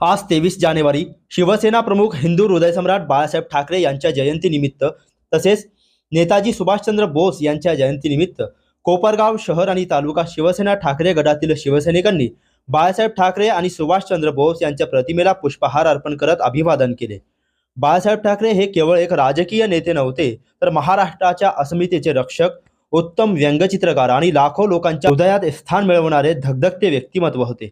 आज तेवीस जानेवारी शिवसेना प्रमुख हिंदू हृदयसम्राट बाळासाहेब ठाकरे यांच्या जयंतीनिमित्त तसेच नेताजी सुभाषचंद्र बोस यांच्या जयंतीनिमित्त कोपरगाव शहर आणि तालुका शिवसेना ठाकरे गटातील शिवसैनिकांनी बाळासाहेब ठाकरे आणि सुभाषचंद्र बोस यांच्या प्रतिमेला पुष्पहार अर्पण करत अभिवादन केले. बाळासाहेब ठाकरे हे केवळ एक राजकीय नेते नव्हते तर महाराष्ट्राच्या अस्मितेचे रक्षक उत्तम व्यंगचित्रकार आणि लाखो लोकांच्या हृदयात स्थान मिळवणारे धगधगते व्यक्तिमत्व होते.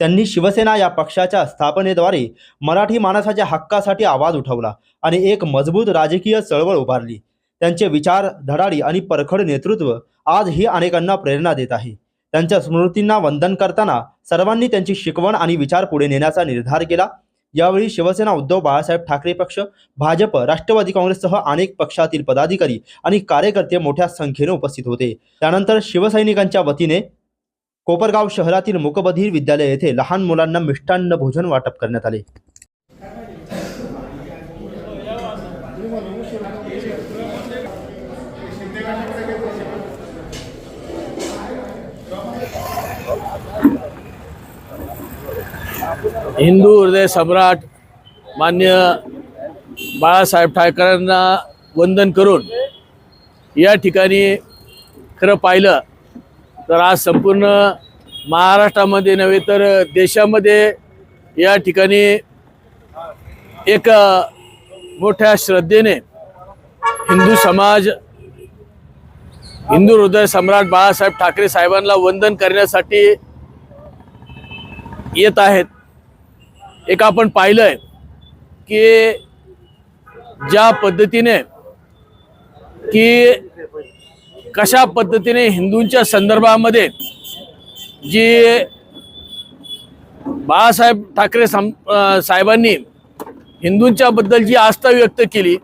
त्यांनी शिवसेना या पक्षाच्या स्थापनेद्वारे मराठी माणसाच्या हक्कासाठी आवाज उठवला आणि एक मजबूत राजकीय चळवळ उभारली. त्यांचे विचार धडाडी आणि परखड नेतृत्व आजही अनेकांना प्रेरणा देत आहे. त्यांच्या स्मृतींना वंदन करताना सर्वांनी त्यांची शिकवण आणि विचार पुढे नेण्याचा निर्धार केला. यावेळी शिवसेना उद्धव बाळासाहेब ठाकरे पक्ष भाजप राष्ट्रवादी काँग्रेससह अनेक पक्षातील पदाधिकारी आणि कार्यकर्ते मोठ्या संख्येने उपस्थित होते. त्यानंतर शिवसैनिकांच्या वतीने कोपरगाव शहरातील मुकबधीर विद्यालय येथे लहान मुलांना मिष्टान्न भोजन वाटप करण्यात आले. हिंदू हृदय सम्राट मान्य बाळासाहेब ठाकरेंना वंदन करून या ठिकाणी खरं पाहिलं तर आज संपूर्ण महाराष्ट्रामध्ये नव्हे तर देशामध्ये या ठिकाणी एक मोठ्या श्रद्धेने हिंदू समाज हिंदू हृदय सम्राट बाळासाहेब ठाकरे साहेबांना वंदन करण्यासाठी येत आहेत. एक आपण पाहिलंय की ज्या पद्धतीने की कशा पद्धतीने हिंदूंच्या संदर्भामध्ये जी बाळासाहेब ठाकरे साम साहेबांनी हिंदूंच्याबद्दल जी आस्था व्यक्त केली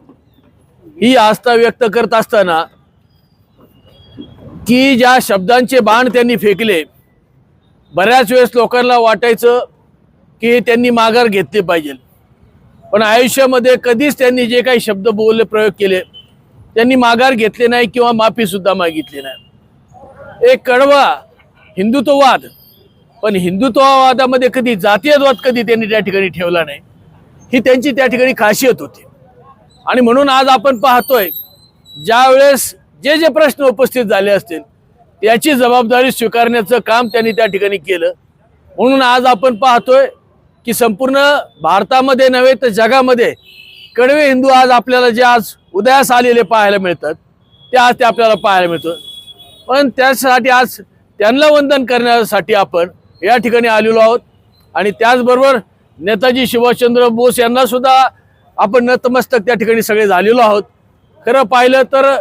ही आस्था व्यक्त करत असताना की ज्या शब्दांचे बाण त्यांनी फेकले बऱ्याच वेळेस लोकांना वाटायचं की त्यांनी माघार घेतली पाहिजे. पण आयुष्यामध्ये कधीच त्यांनी जे काही शब्द बोलले प्रयोग केले त्यांनी माघार घेतले नाही किंवा माफी सुद्धा मागितली नाही. एक कडवा हिंदुत्ववाद पण हिंदुत्ववादामध्ये कधी जातीयवाद कधी त्यांनी त्या ठिकाणी ठेवला नाही ही त्यांची त्या ठिकाणी खासियत होती. आणि म्हणून आज आपण पाहतोय ज्या वेळेस जे जे प्रश्न उपस्थित झाले असतील त्याची जबाबदारी स्वीकारण्याचं काम त्यांनी त्या ठिकाणी केलं. म्हणून आज आपण पाहतोय की संपूर्ण भारतामध्ये नव्हे तर जगामध्ये कडवे हिंदू आज आपल्याला जे आज उदयास आलेले पाहायला मिळतात. ते आज ते आपल्याला पाहायला मिळतं. पण त्यासाठी आज त्यांना वंदन करण्यासाठी आपण या ठिकाणी आलेलो आहोत. आणि त्याचबरोबर नेताजी सुभाषचंद्र बोस यांनासुद्धा आपण नतमस्तक त्या ठिकाणी सगळे झालेलो आहोत. खरं पाहिलं तर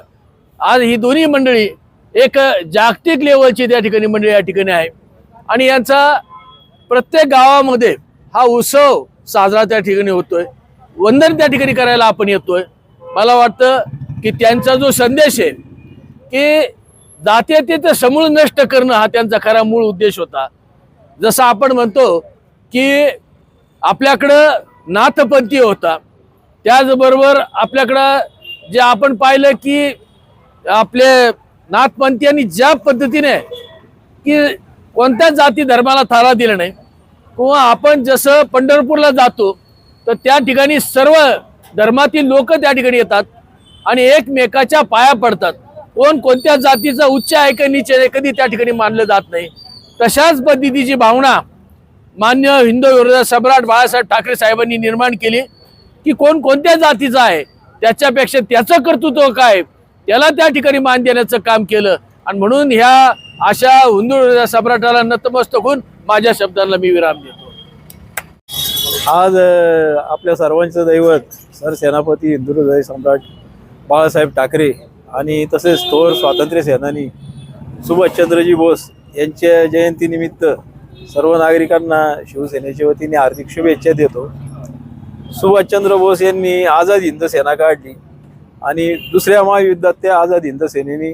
आज ही दोन्ही मंडळी एक जागतिक लेवलची त्या ठिकाणी मंडळी या ठिकाणी आहे. आणि यांचा प्रत्येक गावामध्ये हा उत्सव साजरा त्या ठिकाणी होतोय. वंदन त्या ठिकाणी करायला आपण येतोय. मला वाटतं की त्यांचा जो संदेश आहे की जातीयतेचं समूळ नष्ट करणं हा त्यांचा खरा मूळ उद्देश होता. जसं आपण म्हणतो की आपल्याकडं नाथपंथी होता. त्याचबरोबर आपल्याकडं जे आपण पाहिलं की आपले नाथपंथीयांनी ज्या पद्धतीने की कोणत्याच जाती धर्माला थारा दिला नाही किंवा आपण जसं पंढरपूरला जातो तर त्या ठिकाणी सर्व धर्मातील लोक त्या ठिकाणी येतात आणि एकमेकाच्या पाया पडतात. कोण कोणत्या जातीचा उच्च आहे का नीच आहे कधी त्या ठिकाणी मानलं जात नाही. तशाच पद्धतीची भावना मान्य हिंदू विरोधात सम्राट बाळासाहेब ठाकरे साहेबांनी निर्माण केली की कोण कोणत्या जातीचा आहे त्याच्यापेक्षा त्याचं कर्तृत्व काय त्याला त्या ठिकाणी मान देण्याचं काम केलं. आणि म्हणून ह्या अशा हिंदू विरोधात सम्राटाला नतमस्तक होऊन माझ्या शब्दांना मी विराम देतो. आज आपल्या सर्वांचं दैवत सर सेनापती सम्राट बाळासाहेब ठाकरे आणि तसेच थोर स्वातंत्र्य सेनानी सुभाषचंद्रजी बोस यांच्या जयंतीनिमित्त सर्व नागरिकांना शिवसेनेच्या वतीने हार्दिक शुभेच्छा देतो. सुभाषचंद्र बोस यांनी आझाद हिंद सेना काढली आणि दुसऱ्या महायुद्धात त्या आझाद हिंद सेनेने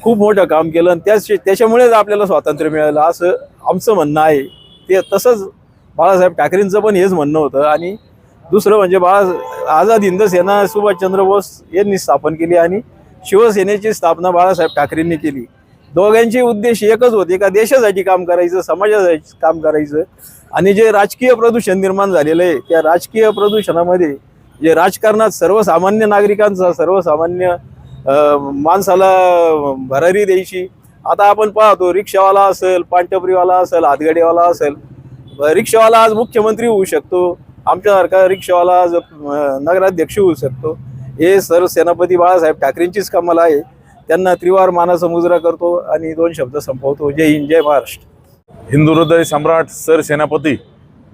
खूप मोठं काम केलं आणि त्याच त्याच्यामुळेच आपल्याला स्वातंत्र्य मिळालं असं आमचं म्हणणं आहे. ते तसंच बाळासाहेब ठाकरेंचं पण हेच म्हणणं होतं आणि दुसरं म्हणजे बाळा आझाद हिंद सेना सुभाषचंद्र बोस यांनी स्थापन केली आणि शिवसेनेची स्थापना बाळासाहेब ठाकरेंनी केली. दोघांचे उद्देश एकच होते का देशासाठी काम करायचं समाजासाठी काम करायचं? आणि जे राजकीय प्रदूषण निर्माण झालेलं आहे त्या राजकीय प्रदूषणामध्ये जे राजकारणात सर्वसामान्य नागरिकांचा सर्वसामान्य माणसाला भरारी द्यायची. आता आपण पाहतो रिक्षावाला असेल पानटपरीवाला असेल हातगाडीवाला असेल रिक्षावाला आज मुख्यमंत्री होऊ शकतो. आमच्यासारखा रिक्षावाला आज नगराध्यक्ष होऊ शकतो हे सर सेनापती बाळासाहेब ठाकरेंचीच कमाल आहे. त्यांना त्रिवार मानसमुजरा करतो आणि दोन शब्द संपवतो. जय हिंद जय महाराष्ट्र. हिंदू हृदय सम्राट सर सेनापती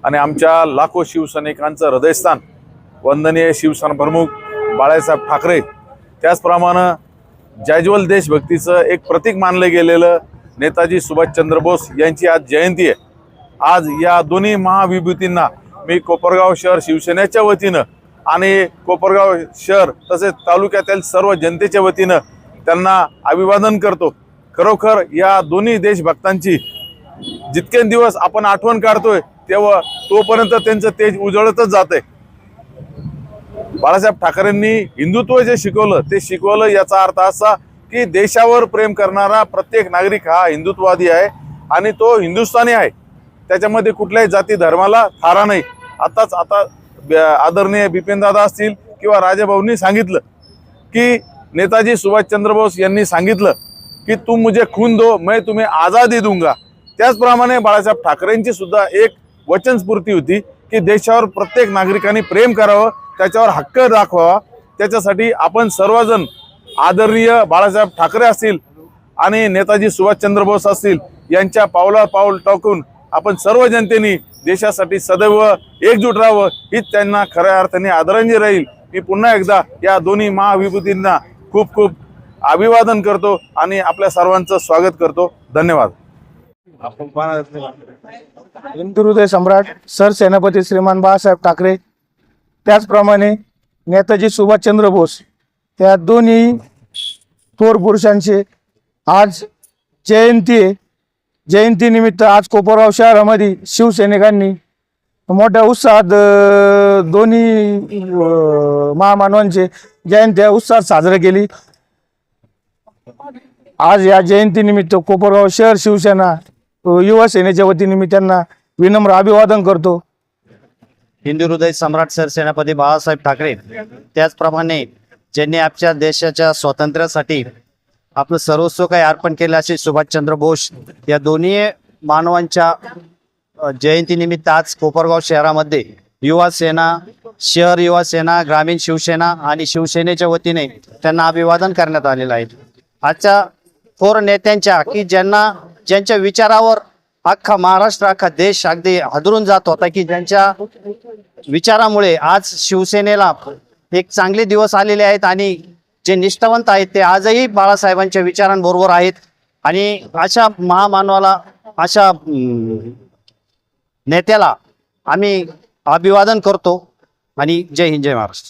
आणि आमच्या लाखो शिवसैनिकांचं हृदयस्थान वंदनीय शिवसेना प्रमुख बाळासाहेब ठाकरे. त्याचप्रमाणे जयज्वल देशभक्तीचं एक प्रतीक मानलं गेलेलं नेताजी सुभाषचंद्र बोस यांची आज जयंती आहे. आज या दोन्ही महाविभूतींना मी कोपरगाव शहर शिवसेनेच्या वतीनं आणि कोपरगाव शहर तसेच तालुक्यातील सर्व जनतेच्या वतीनं त्यांना अभिवादन करतो. खरोखर या दोन्ही देशभक्तांची जितके दिवस आपण आठवण काढतोय तेव्हा तोपर्यंत त्यांचं तेज उजळतच जाते बाळासाहेब ठाकरेंनी हिंदुत्व जे शिकवलं ते शिकवलं याचा अर्थ असा की देशावर प्रेम करणारा प्रत्येक नागरिक हा हिंदुत्ववादी आहे आणि तो हिंदुस्थानी आहे. त्याच्यामध्ये कुठल्याही जाती धर्माला थारा नाही. आताच आता ब- आदरणीय बिपिनदादा असतील किंवा राजाभाऊंनी सांगितलं की नेताजी सुभाषचंद्र बोस यांनी सांगितलं की तुम मुझे खून दो मैं तुम्हें आझादी दूंगा. त्याचप्रमाणे बाळासाहेब ठाकरेंची सुद्धा एक वचनस्फूर्ती होती की देशावर प्रत्येक नागरिकांनी प्रेम करावं त्याच्यावर हक्क दाखवावा. त्याच्यासाठी आपण सर्वजण आदरणीय बाळासाहेब ठाकरे असतील आणि नेताजी सुभाषचंद्र बोस असतील यांच्या पावला पाऊल टाकून आपण सर्व जनतेने देशासाठी सदैव एकजूट राहावं हीच त्यांना खऱ्या अर्थाने आदरांजली राहील. मी पुन्हा एकदा या दोन्ही महाविभूतींना खूप खूप अभिवादन करतो आणि आपल्या सर्वांचं स्वागत करतो. धन्यवाद. हिंदू हृदय सम्राट सर सेनापती श्रीमान बाळासाहेब ठाकरे त्याचप्रमाणे नेताजी सुभाषचंद्र बोस त्या दोन्ही थोर पुरुषांची आज जयंती आहे. जयंतीनिमित्त आज कोपरगाव शहरामध्ये शिवसैनिकांनी मोठ्या उत्साहात दोन्ही महामानवांचे जयंत्या उत्साहात साजरी केली. आज या जयंतीनिमित्त कोपरगाव शहर शिवसेना युवा सेनेच्या वतीने मी त्यांना विनम्र अभिवादन करतो. हिंदू हृदय सम्राट सर सेनापती बाळासाहेब ठाकरे त्याचप्रमाणे ज्यांनी आपल्या देशाच्या स्वातंत्र्यासाठी आपलं सर्वस्व काही अर्पण केलं असे सुभाषचंद्र बोस या दोन्ही मानवांच्या जयंतीनिमित्त आज कोपरगाव शहरामध्ये युवा सेना शहर युवा सेना ग्रामीण शिवसेना आणि शिवसेनेच्या वतीने त्यांना अभिवादन करण्यात आलेलं आहे. आजच्या थोर नेत्यांच्या की ज्यांना ज्यांच्या विचारावर अख्खा महाराष्ट्र अख्खा देश अगदी हादरून जात होता की ज्यांच्या विचारामुळे आज शिवसेनेला एक चांगले दिवस आलेले आहेत आणि जे निष्ठावंत आहेत ते आजही बाळासाहेबांच्या विचारांबरोबर आहेत. आणि अशा महामानवाला अशा नेत्याला आम्ही अभिवादन करतो. आणि जय हिंद जय महाराष्ट्र.